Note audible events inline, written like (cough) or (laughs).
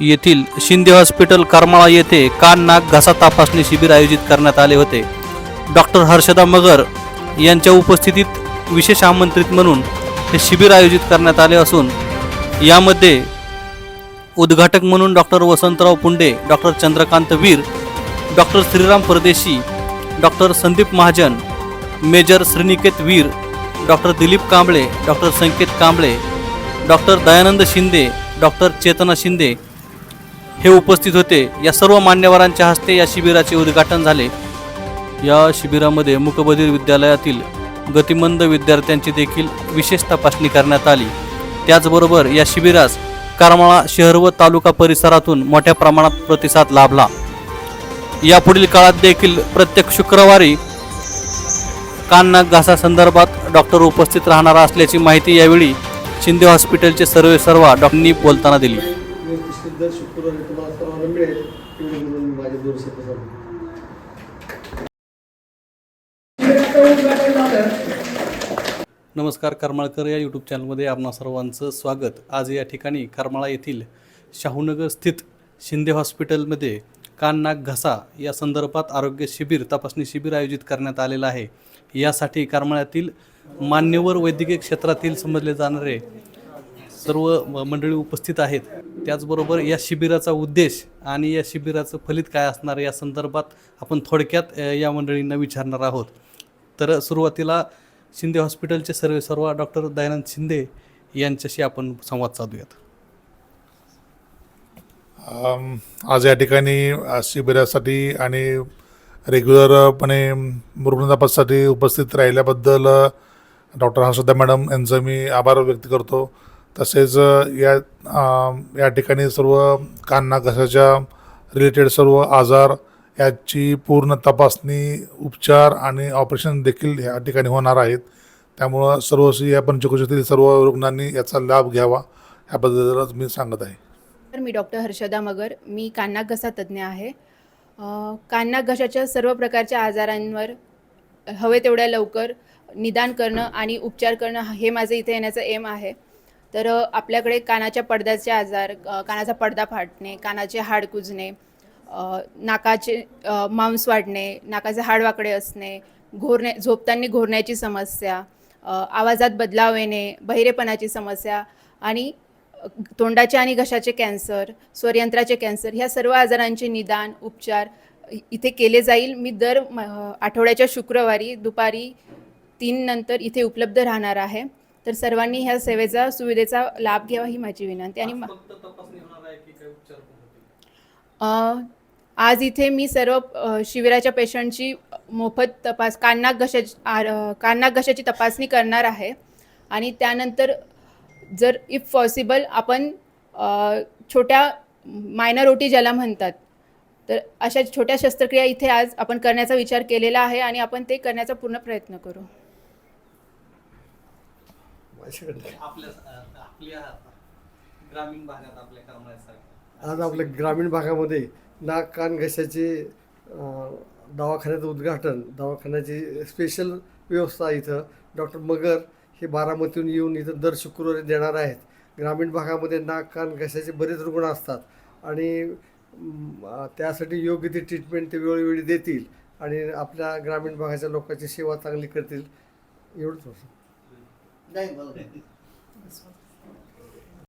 येथील शिंदे हॉस्पिटल करमाळा येथे कान नाक घसा तपासणी शिबिर आयोजित करण्यात आले होते. डॉक्टर हर्षदा मगर यांच्या उपस्थितीत विशेष आमंत्रित म्हणून हे शिबिर आयोजित करण्यात आले असून यामध्ये उद्घाटक म्हणून doctor Vasantrao Punde doctor Chandrakant Veer doctor Shriram Pardeshi doctor Sandeep Mahajan major Shriniket Veer doctor Dilip Kamble doctor Sanket Kamble doctor Dayanand Shinde doctor Chetana Shinde हे उपस्थित होते. या सर्व मान्यवरांच्या हस्ते या शिबिराचे उद्घाटन झाले. या शिबिरामध्ये मुकबधीर विद्यालयातील गतिमंद विद्यार्थ्यांची देखील विशेष तपासणी करण्यात आली. त्याचबरोबर या शिबिरास करमाळा शहर व तालुका परिसरातून मोठ्या प्रमाणात प्रतिसाद लाभला. यापुढील काळात देखील प्रत्येक शुक्रवारी कान घासासंदर्भात घासा संदर्भात डॉक्टर उपस्थित राहणार असल्याची माहिती यावेळी शिंदे हॉस्पिटलचे सर्वे सर्वा डॉक्टरांनी बोलताना दिली. दर शुक्रवारी तुम्हाला सर्वांना मिळेल एवढी म्हणून मी माझे दोन शब्द सांगतो. नमस्कार करमाळकर या यूट्यूब चॅनलमध्ये आपणा सर्वांचं स्वागत. आज या ठिकाणी करमाळा येथील शाहूनगर स्थित शिंदे हॉस्पिटलमध्ये कान नाक घसा या संदर्भात आरोग्य शिबिर तपासणी शिबिर आयोजित करण्यात आलेलं आहे. यासाठी करमाळ्यातील मान्यवर वैद्यकीय क्षेत्रातील समजले जाणारे सर्व मंडळी उपस्थित आहेत. त्याचबरोबर या शिबिराचा उद्देश आणि या शिबिराचं फलित काय असणार या संदर्भात आपण थोडक्यात या मंडळींना विचारणार आहोत. तर सुरुवातीला शिंदे हॉस्पिटलचे सर्व सर्व डॉक्टर दयानंद शिंदे यांच्याशी आपण संवाद साधूयात. आज या ठिकाणी शिबिरासाठी आणि रेग्युलरपणे रुग्ण तपाससाठी उपस्थित राहिल्याबद्दल डॉक्टर हर्षदा मॅडम यांचं मी आभार व्यक्त करतो. तसेच या या ठिकाणी सर्व कान घशाच्या रिलेटेड सर्व आजार याची पूर्ण तपासणी उपचार आणि ऑपरेशन देखील या ठिकाणी होणार आहेत. त्यामुळं सर्व या पंचकोशातील सर्व रुग्णांनी याचा लाभ घ्यावा ह्याबद्दलच मी सांगत आहे. तर मी डॉक्टर हर्षदा मगर मी कानाक घसा तज्ज्ञ आहे. अ, घशाच्या सर्व प्रकारच्या आजारांवर हवे तेवढ्या लवकर निदान करणं आणि उपचार करणं हे माझं इथे येण्याचं एम आहे. तर आपल्याकडे कानाच्या पडद्याचे आजार कानाचा पडदा फाटणे कानाचे हाड कुजणे नाकाचे मांस वाढणे नाकाचे हाड वाकडे असणे घोरणे झोपताना घोरण्याची समस्या आवाजात बदलाव येणे बहिरेपणाची समस्या आणि तोंडाचे आणि घशाचे कॅन्सर स्वरयंत्राचे कॅन्सर ह्या सर्व आजारांचे निदान उपचार इथे केले जाईल. मी दर म- आठवड्याच्या शुक्रवारी दुपारी तीन नंतर इथे उपलब्ध राहणार आहे. तर सर्वांनी ह्या सेवेचा सुविधेचा लाभ घ्यावा ही माझी विनंती. आणि आज इथे मी सर्व शिबिराच्या पेशंटची मोफत तपास काननाक घशाची काननाक घशाची तपासणी करणार आहे. आणि त्यानंतर जर इफ पॉसिबल आपण छोट्या मायनर ओटी ज्याला म्हणतात तर अशा छोट्या शस्त्रक्रिया इथे आज आपण करण्याचा विचार केलेला आहे आणि आपण ते करण्याचा पूर्ण प्रयत्न करू. आपल्या आपल्या ग्रामीण भागात आपल्या करमाळ्यासारख्या आज आपल्या ग्रामीण भागामध्ये नाक कान घशाचे दवाखान्याचं उद्घाटन दवाखान्याची स्पेशल व्यवस्था इथं. डॉक्टर मगर हे बारामतीहून येऊन इथं दर शुक्रवारी देणार आहेत. ग्रामीण भागामध्ये नाक कान घशाचे बरेच रुग्ण असतात. आणि त्यासाठी योग्य ती ट्रीटमेंट ते वेळोवेळी देतील आणि आपल्या ग्रामीण भागाच्या लोकांची सेवा चांगली करतील. एवढंच होतं (laughs)